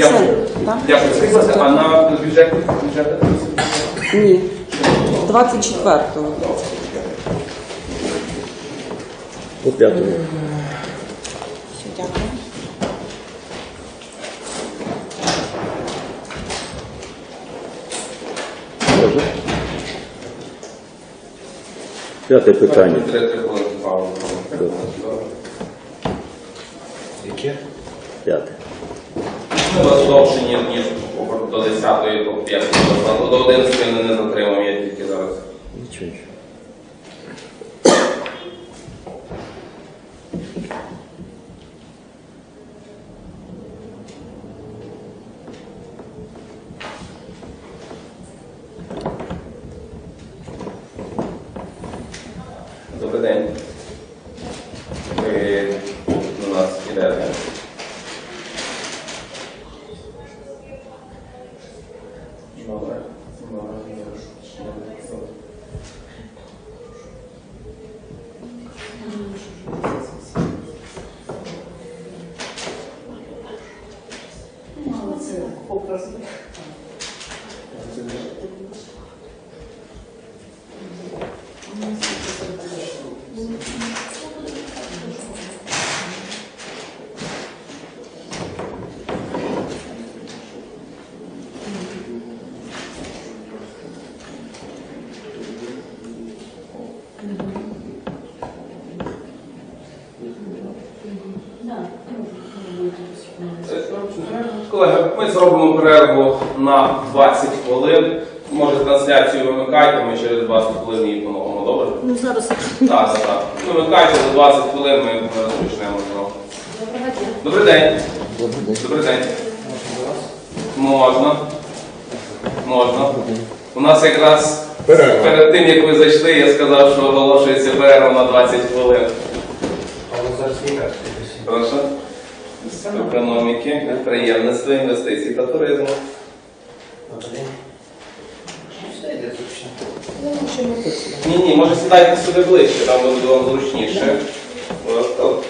Дякую. Дякую. Скажіть, а на бюджет? бюджет? Ні. 24-го. По п'ятому. Все, дякую. Може? П'яте питання. Три-три хвилини паузу. Яке? П'яте. Ми ніж, до 10-ї, до 5 до 11 не, не затримав, я тільки зараз. Нічого. Добрий день. Добре. Колеги, ми зробимо перерву на 20 хвилин. Може трансляцію вимикайте, ми через 20 хвилин її поновимо, добре? Ну, зараз Так, так, так. Вимикайте за 20 хвилин, ми розпочнемо знову. Добрий день. Добрий день. Можна. Можна. У нас якраз перед тим, як ви зайшли, я сказав, що оголошується перерва на 20 хвилин. Прошу. З економіки, підприємництва, інвестицій та туризму. Ні, ні, може сідайте сюди ближче, там буде вам зручніше. От, от.